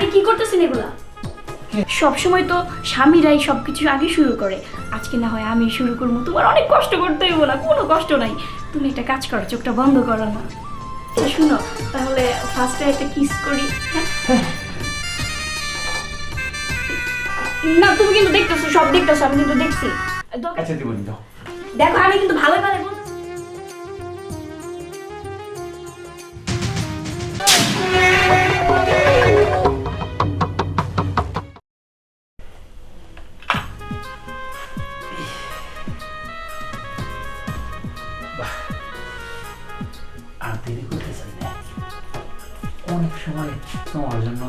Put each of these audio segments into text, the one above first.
আরে কি করতেছেন এগুলা? সব সময় তো স্বামীরাই সবকিছু আগে শুরু করে। আজকে না হয় আমি শুরু করব তোমার অনেক কষ্ট করতে হইব না কোনো কষ্ট নাই। তুমি একটা কাজ করো চোখটা বন্ধ করো না। আচ্ছা, শুনো তাহলে ফার্স্টে একটা কিস করি হ্যাঁ? না তুমি কিন্তু দেখতেছো সব দেখতেছো আমি কিন্তু দেখছি। আচ্ছা দেখো আমি কিন্তু ভালো ভালো দেরি করতে চাই না অনেক সময় তোমার জন্য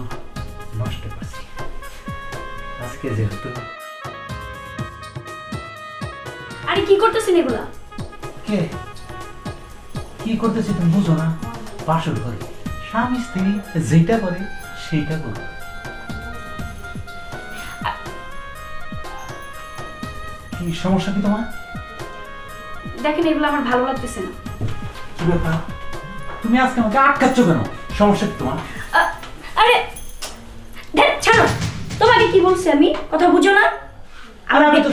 নষ্ট করছি। আজকে যেহেতু আরে কি করতেছেন এগুলা? কে? কি করতেছি তুমি বুঝো না? বাসর ঘরে। স্বামী স্ত্রী যেটা করে সেইটা করো। কি সমস্যা কি তোমার? দেখেন এগুলো আমার ভালো লাগতেছে না। কি ব্যাপার? তুমি আজকে আমাকে আটকাচ্ছ কেন? সমস্যা কি তোমার? আরে ধ্যাৎ, ছাড়ো। তোমাকে কি বলছি আমি? কথা বুঝো না। আরে আমি তো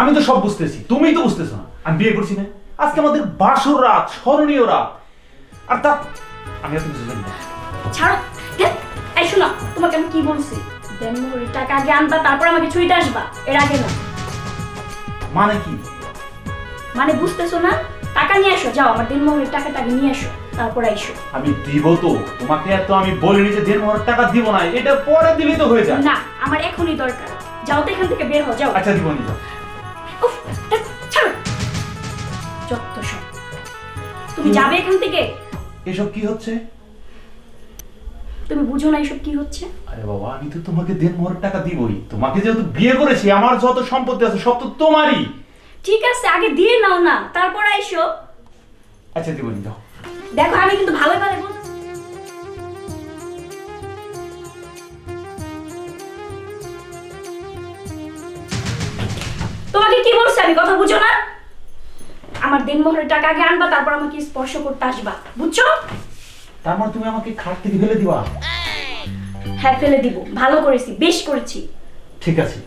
আমি তো সব বুঝতেছি। তুমিই তো বুঝতেছো না। আমি বিয়ে করছি না। আজকে আমাদের বাসর রাত স্মরণীয় রাত। আর তা আমি এত কিছু জানি না। ছাড়ো। এই শোনো তোমাকে আমি কি বলছি? দেনমোহরের টাকা আগে আনবা তারপর আমাকে ছুঁইতে আসবা। এর আগে না। মানে কি? মানে বুঝতেছো না? টাকা নিয়ে আসো যাও আমার দিনমোহরের টাকাটা আগে নিয়ে আসো। তারপর আইসো। আমি দিব তো তোমাকে এত আমি বলিনি যে দেড় মহার টাকা দিব না এটা পরে দিলেই তো হয়ে যায়। না আমার এখনই দরকার। যাও তো এখান থেকে বের হও যাও। আচ্ছা দিব নি যাও। উফ, ধ্যাৎ, ছাড়ো। যত সব। তুমি যাবে এখান থেকে? এসব কি হচ্ছে? তুমি বুঝো না এসব কি হচ্ছে? আরে বাবা আমি তো তোমাকে দেড় মহার টাকা দিবই। তোমাকে যেহেতু বিয়ে করেছি আমার যত সম্পত্তি আছে সব তো তোমারই। ঠিক আছে আগে দিয়ে নাও না তারপর আইসো। আচ্ছা দিব নি যাও। দেখো আমি কিন্তু ভালো তোমাকে কি বলছি? আমি কথা বুঝো না। আমার দিনমোহরের টাকা আগে আনবা তারপর আমাকে স্পর্শ করতে আসবা। বুঝছ? তার মানে তুমি আমাকে খাট থেকে ফেলে দিবা? হ্যাঁ ফেলে দিব। ভালো করেছি বেশ করেছি। ঠিক আছে।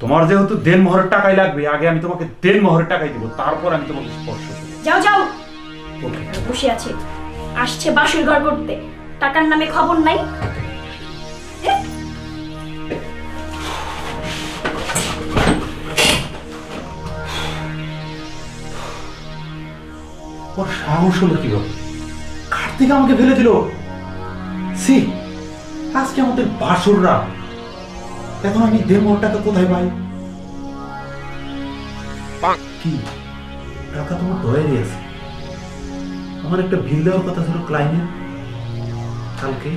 তোমার যেহেতু দেন মহরের টাকাই লাগবে আগে আমি তোমাকে দেন মহরের টাকাই দিব তারপর আমি তোমাকে স্পর্শ করব। যাও যাও। বসে আছে। আসছে বাসুর ঘর করতে টাকার নামে খবর নাই। ওর সাহস হলো কি করে থেকে আমাকে ফেলে দিল। সি আজকে আমাদের বাসররা এখন আমি দেড় টাকা কোথায় পাই? কি? টাকা তোমার ডয়ারি আছে। আমার একটা বিল দেওয়ার কথা ছিল ক্লাইমেট কালকে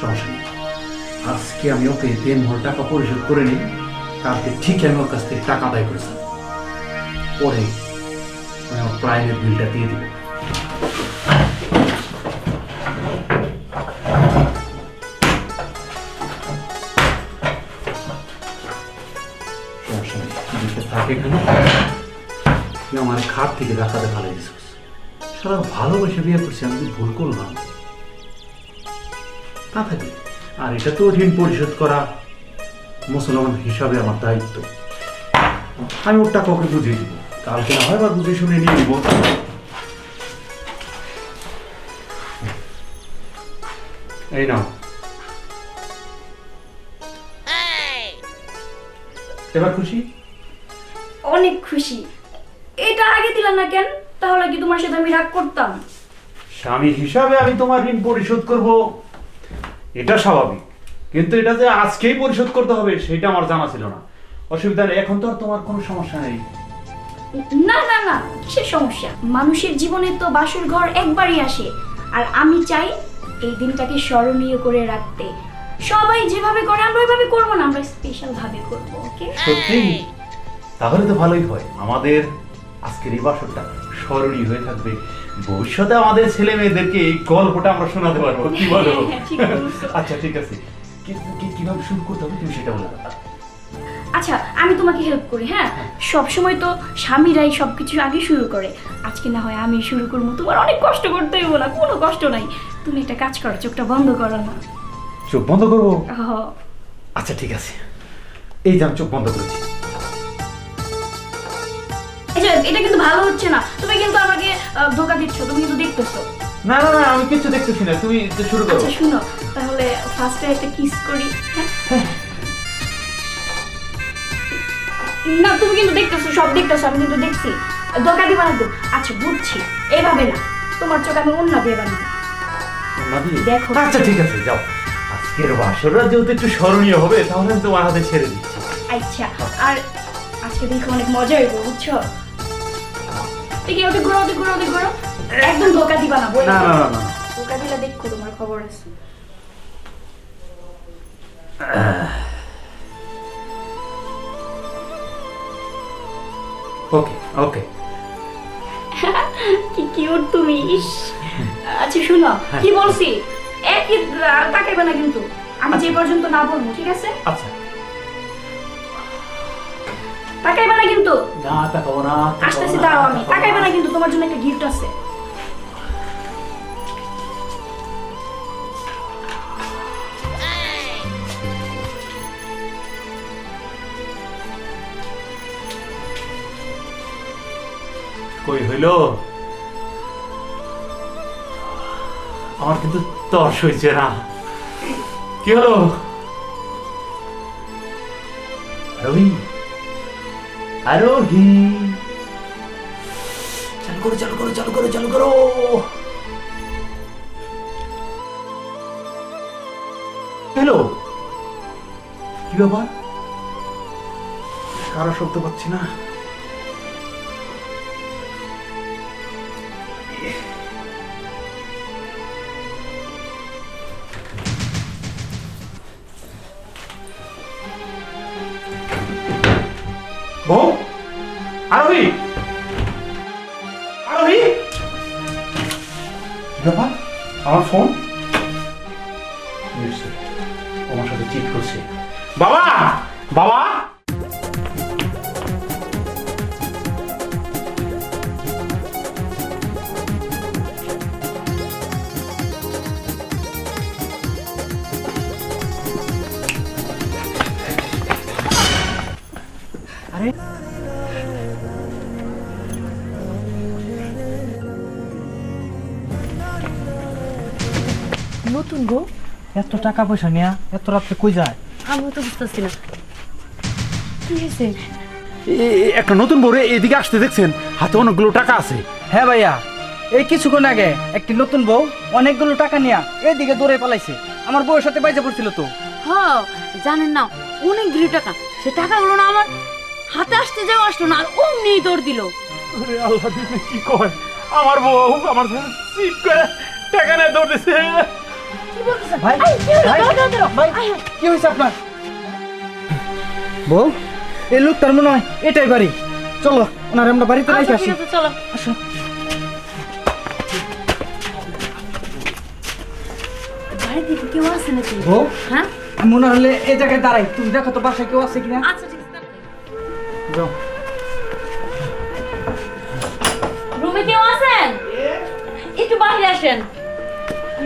সমস্যা নেই। আজকে আমি ওকে দেড় মহর টাকা পরিশোধ করে নিই। কালকে ঠিক আমি ওর কাছ থেকে টাকা আদায় করেছি পরে আমি আমার প্রাইভেট বিলটা দিয়ে দিব। আমার খাট থেকে ডাকাতে ভালো দিছিস সারা ভালোবেসে বিয়ে করছি আমি ভুল করলাম? তা থাকে। আর এটা তো ঋণ পরিশোধ করা মুসলমান হিসাবে আমার দায়িত্ব। আমি ওর টাকা ওকে বুঝিয়ে দিব। কালকে না হয় বা বুঝে শুনে নিয়ে নিব। এই নাও। এবার খুশি? অনেক খুশি। এটা আগে দিলাম না কেন? তাহলে কি তোমার সাথে আমি রাগ করতাম? স্বামী হিসাবে আমি তোমার ঋণ পরিশোধ করব। এটা স্বাভাবিক। কিন্তু এটা যে আজকেই পরিশোধ করতে হবে সেটা আমার জানা ছিল না। অসুবিধা নেই এখন তো আর তোমার কোনো সমস্যা নেই। না না না কিসের সমস্যা? মানুষের জীবনে তো বাসর ঘর একবারই আসে। আর আমি চাই এই দিনটাকে স্মরণীয় করে রাখতে। সবাই যেভাবে করে আমরা ওইভাবে করব না আমরা স্পেশাল ভাবে করব ওকে সত্যি? তাহলে তো ভালোই হয়। আমাদের আজকের এই বাসরটা। স্মরণীয় হয়ে থাকবে। ভবিষ্যতে আমাদের ছেলে মেয়েদেরকে এই গল্পটা আমরা শোনাতে পারব কি বলো? হ্যাঁ, হ্যাঁ, ঠিক বলছো। আচ্ছা ঠিক আছে। কীভাবে শুরু করতে হবে? তুমি সেটা বলে। আচ্ছা আমি তোমাকে হেল্প করি হ্যাঁ? সব সময় তো স্বামীরাই সবকিছু আগে শুরু করে। আজকে না হয় আমি শুরু করব। তোমার অনেক কষ্ট করতে হইব না কোনো কষ্ট নাই। তুমি একটা কাজ করো চোখটা বন্ধ করো না। চোখ বন্ধ করব? আচ্ছা ঠিক আছে। এই যে আমি চোখ বন্ধ করেছি। এই যে এটা কিন্তু ভালো হচ্ছে না। তুমি কিন্তু আমাকে ধোকা দিচ্ছ তুমি কিন্তু দেখতেছো। না না না আমি কিছু দেখতেছি না তুমি শুরু করো। আচ্ছা শুনো তাহলে ফার্স্টে একটা কিস করি হ্যাঁ? না তুমি কিন্তু দেখতেছো সব দেখতেছো আমি কিন্তু দেখছি। ধোকা দিবা না তো। আচ্ছা বুঝছি এইভাবে না। তোমার চোখ আমি অন্য দিয়ে বানাবো দেখো। আচ্ছা ঠিক আছে যাও। আজকের বাসররা যেহেতু একটু স্মরণীয় হবে তাহলে তোমার হাতে ছেড়ে দিচ্ছি। আচ্ছা আর আজকে দেখো অনেক মজা হইব বুঝছ? এদিকে ওদিক ঘোরো ওদিক ঘোরো ওদিক ঘোরো। একদম ধোকা দিবা না না না না না। ধোকা দিলে দেখো তোমার খবর আছে। ওকে ওকে কি কিউট তুমি ইস। আচ্ছা শুনো হ্যাঁ। কি বলছি? একই তাকাইবে না কিন্তু। আমি যে পর্যন্ত না বলব ঠিক আছে? আচ্ছা। তাকাইবে না কিন্তু। না তাকাবো না আসতেছি দাঁড়াও আমি। তাকাইবে না কিন্তু তোমার জন্য একটা গিফট আছে। কই হইল? আমার কিন্তু তর্স হয়েছে না। কি হলো? আরোহী আরোহী। চালু করো চালু করো চালু করো চালু করো। হ্যালো, কি ব্যাপার? কারও শব্দ পাচ্ছি না। বউ আরোহী! আরোহী! ব্যাপার আমার ফোন? আমার সাথে চিট করছে। বাবা! বাবা! গো? এত টাকা পয়সা নেয়া এত রাত্রে কই যায়? আমিও তো বুঝতেছি না। কি হয়েছে? একটা নতুন বউ এদিকে আসতে দেখছেন? হাতে অনেকগুলো টাকা আছে। হ্যাঁ ভাইয়া এই কিছুক্ষণ আগে একটি নতুন বউ অনেকগুলো টাকা নিয়া এদিকে দৌড়ে পালাইছে। আমার বউয়ের সাথে বাইজা পড়ছিল তো। হ জানেন না অনেক দূর টাকা। সে টাকাগুলো না আমার হাতে আসতে যাও আসলো না আর অমনি দৌড় দিল। আল্লাহ কি কয়? আমার বউ আমার সাথে চিট করে টাকা নিয়ে দৌড়েছে ভাই ভাই কি হয়েছে আপনার? বউ এই লোক তার মনে হয় এটাই বাড়ি। চলো ওনার আমরা বাড়িতে রেখে আচ্ছা, আসি। চলো। আসো। কেউ আছে নাকি? বউ হ্যাঁ? মনে হলে এই জায়গায় দাঁড়াই। তুমি দেখো তো বাসায় কেউ আছে কিনা। আচ্ছা ঠিক আছে যাও। রুমে কেউ আছেন? একটু বাইরে আসেন।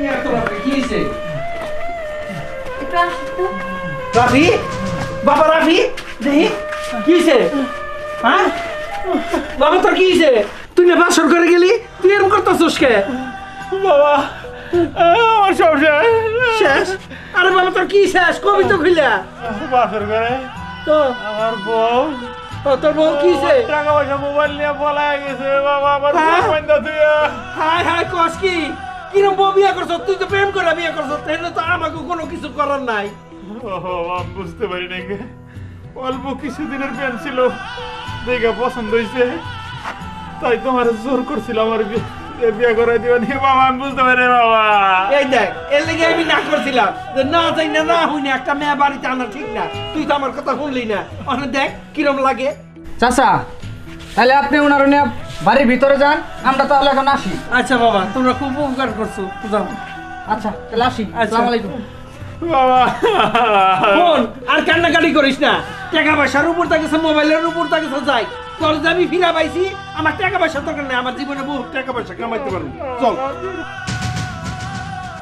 কি হয়েছে? একটু আসেন তো। রাফি? বাবা রাফি? দেখি কি হয়েছে? হ্যাঁ? বাবা তোর কি হয়েছে? তুই না বাসর করে গেলি? তুই এরকম করতেছিস কে? বাবা আমার সব শেষ। শেষ? আরে বাবা তোর কি শেষ? কবি তো খুইলা। বাসর করে তো? আমার বউ। তোর বউ কি হয়েছে? টাকা পয়সা মোবাইল নিয়ে পলায় গেছে। বাবা আমার হ্যাঁ? বউ বান্ধা তুইয়া। হাই হাই কস কি? কিরম বউ বিয়া করছ? তুই তো প্রেম করে বিয়া করছ তাহলে তো আমাকে কোনো কিছু করার নাই। বুঝতে পারি নাই গে। অল্প কিছুদিনের প্যান ছিল দেখে পছন্দ হয়েছে তাই তোমার জোর করছিল আমার বিয়ে করে দিও নি। বাবা আমি বুঝতে পারি বাবা। এই দেখ এর লেগে আমি না করছিলাম। যে না যাই না না হই না একটা মেয়ে বাড়িতে আনা ঠিক না। তুই তো আমার কথা শুনলি না। ওখানে দেখ কিরম লাগে। চাচা তাহলে আপনি ওনার বাড়ির ভিতরে যান আমরা তাহলে এখন আসি। আচ্ছা বাবা তোমরা খুব উপকার করছ যাও আচ্ছা তাহলে আসি। আচ্ছা। আসসালামু আলাইকুম। বাবা। আর কান্নাকাটি করিস না। টাকা পয়সার উপর তাকে মোবাইলের উপর তাকে যাই। আমি ফিরা পাইছি আমার টাকা পয়সা দরকার নেই আমার জীবনে বহু টাকা পয়সা কামাইতে পারব। চল।